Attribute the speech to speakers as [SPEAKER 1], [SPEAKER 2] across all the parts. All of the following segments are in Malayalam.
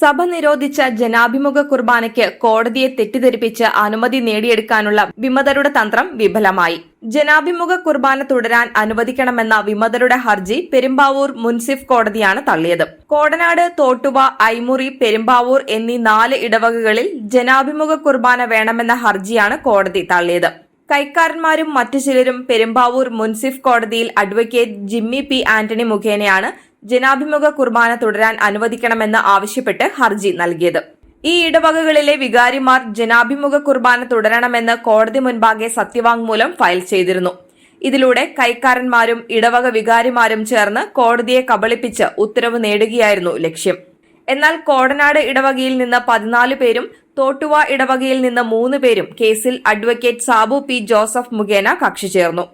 [SPEAKER 1] സഭ നിരോധിച്ച ജനാഭിമുഖ കുർബാനയ്ക്ക് കോടതിയെ തെറ്റിദ്ധരിപ്പിച്ച് അനുമതി നേടിയെടുക്കാനുള്ള വിമതരുടെ തന്ത്രം വിഫലമായി. ജനാഭിമുഖ കുർബാന തുടരാൻ അനുവദിക്കണമെന്ന വിമതരുടെ ഹർജി പെരുമ്പാവൂർ മുൻസിഫ് കോടതിയാണ് തള്ളിയത്. കോടനാട് തോട്ടുവ ഐമുറി പെരുമ്പാവൂർ എന്നീ നാല് ഇടവകകളിൽ ജനാഭിമുഖ കുർബാന വേണമെന്ന ഹർജിയാണ് കോടതി തള്ളിയത്. കൈക്കാരന്മാരും മറ്റു ചിലരും പെരുമ്പാവൂർ മുൻസിഫ് കോടതിയിൽ അഡ്വക്കേറ്റ് ജിമ്മി പി ആന്റണി മുഖേനയാണ് ജനാഭിമുഖ കുർബാന തുടരാൻ അനുവദിക്കണമെന്ന് ആവശ്യപ്പെട്ട് ഹർജി നൽകിയത്. ഈ ഇടവകകളിലെ വികാരിമാർ ജനാഭിമുഖ കുർബാന തുടരണമെന്ന് കോടതി മുൻപാകെ സത്യവാങ്മൂലം ഫയൽ ചെയ്തിരുന്നു. ഇതിലൂടെ കൈക്കാരന്മാരും ഇടവക വികാരിമാരും ചേർന്ന് കോടതിയെ കബളിപ്പിച്ച് ഉത്തരവ് നേടുകയായിരുന്നു ലക്ഷ്യം. എന്നാൽ കോടനാട് ഇടവകയിൽ നിന്ന് പതിനാല് പേരും തോട്ടുവ ഇടവകയിൽ നിന്ന് മൂന്ന് പേരും കേസിൽ അഡ്വക്കേറ്റ് സാബു പി ജോസഫ് മുഖേന കക്ഷി ചേർന്നു.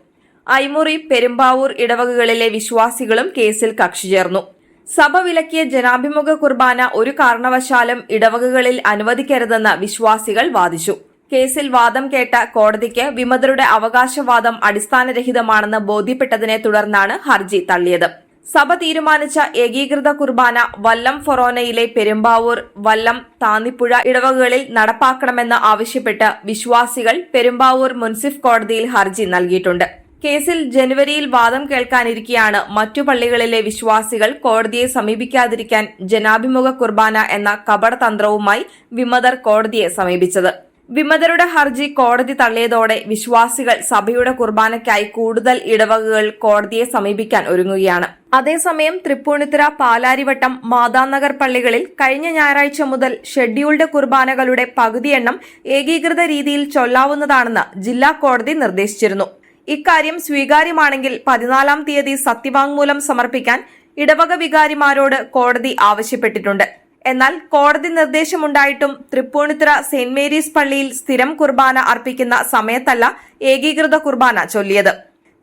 [SPEAKER 1] ഐമുറി പെരുമ്പാവൂർ ഇടവകകളിലെ വിശ്വാസികളും കേസിൽ കക്ഷി ചേർന്നു. സഭ വിലക്കിയ ജനാഭിമുഖ കുർബാന ഒരു കാരണവശാലും ഇടവകകളിൽ അനുവദിക്കരുതെന്ന് വിശ്വാസികൾ വാദിച്ചു. കേസിൽ വാദം കേട്ട കോടതിക്ക് വിമതരുടെ അവകാശവാദം അടിസ്ഥാനരഹിതമാണെന്ന് ബോധ്യപ്പെട്ടതിനെ തുടർന്നാണ് ഹർജി തള്ളിയത്. സഭ തീരുമാനിച്ച ഏകീകൃത കുർബാന വല്ലം ഫൊറോനയിലെ പെരുമ്പാവൂർ വല്ലം താന്നിപ്പുഴ ഇടവകകളിൽ നടപ്പാക്കണമെന്ന് ആവശ്യപ്പെട്ട് വിശ്വാസികൾ പെരുമ്പാവൂർ മുൻസിഫ് കോടതിയിൽ ഹർജി നൽകിയിട്ടുണ്ട്. കേസിൽ ജനുവരിയിൽ വാദം കേൾക്കാനിരിക്കെയാണ് മറ്റു പള്ളികളിലെ വിശ്വാസികൾ കോടതിയെ സമീപിക്കാതിരിക്കാൻ ജനാഭിമുഖ കുർബാന എന്ന കപടതന്ത്രവുമായി വിമതർ കോടതിയെ സമീപിച്ചത്. വിമതരുടെ ഹർജി കോടതി തള്ളിയതോടെ വിശ്വാസികൾ സഭയുടെ കുർബാനയ്ക്കായി കൂടുതൽ ഇടവകകൾ കോടതിയെ സമീപിക്കാൻ ഒരുങ്ങുകയാണ്. അതേസമയം തൃപ്പൂണിത്തുറ പാലാരിവട്ടം മാതാനഗർ പള്ളികളിൽ കഴിഞ്ഞ ഞായറാഴ്ച മുതൽ ഷെഡ്യൂൾഡ് കുർബാനകളുടെ പകുതി എണ്ണം ഏകീകൃത രീതിയിൽ ചൊല്ലാവുന്നതാണെന്ന് ജില്ലാ കോടതി നിർദ്ദേശിച്ചിരുന്നു. ഇക്കാര്യം സ്വീകാര്യമാണെങ്കിൽ പതിനാലാം തീയതി സത്യവാങ്മൂലം സമർപ്പിക്കാൻ ഇടവക വികാരിമാരോട് കോടതി ആവശ്യപ്പെട്ടിട്ടുണ്ട്. എന്നാൽ കോടതി നിർദ്ദേശമുണ്ടായിട്ടും തൃപ്പൂണിത്തുറ സെന്റ് മേരീസ് പള്ളിയിൽ സ്ഥിരം കുർബാന അർപ്പിക്കുന്ന സമയത്തല്ല ഏകീകൃത കുർബാന ചൊല്ലിയത്.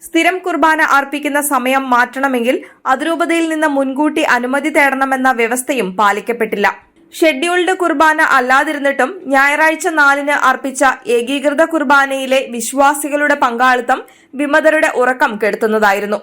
[SPEAKER 1] സ്ഥിരം കുർബാന അർപ്പിക്കുന്ന സമയം മാറ്റണമെങ്കിൽ അതിരൂപതയിൽ നിന്ന് മുൻകൂട്ടി അനുമതി തേടണമെന്ന വ്യവസ്ഥയും പാലിക്കപ്പെട്ടില്ല. ഷെഡ്യൂൾഡ് കുർബാന അല്ലാതിരുന്നിട്ടും ഞായറാഴ്ച നാലിന് അർപ്പിച്ച ഏകീകൃത കുർബാനയിലെ വിശ്വാസികളുടെ പങ്കാളിത്തം വിമതരുടെ ഉറക്കം കെടുത്തുന്നതായിരുന്നു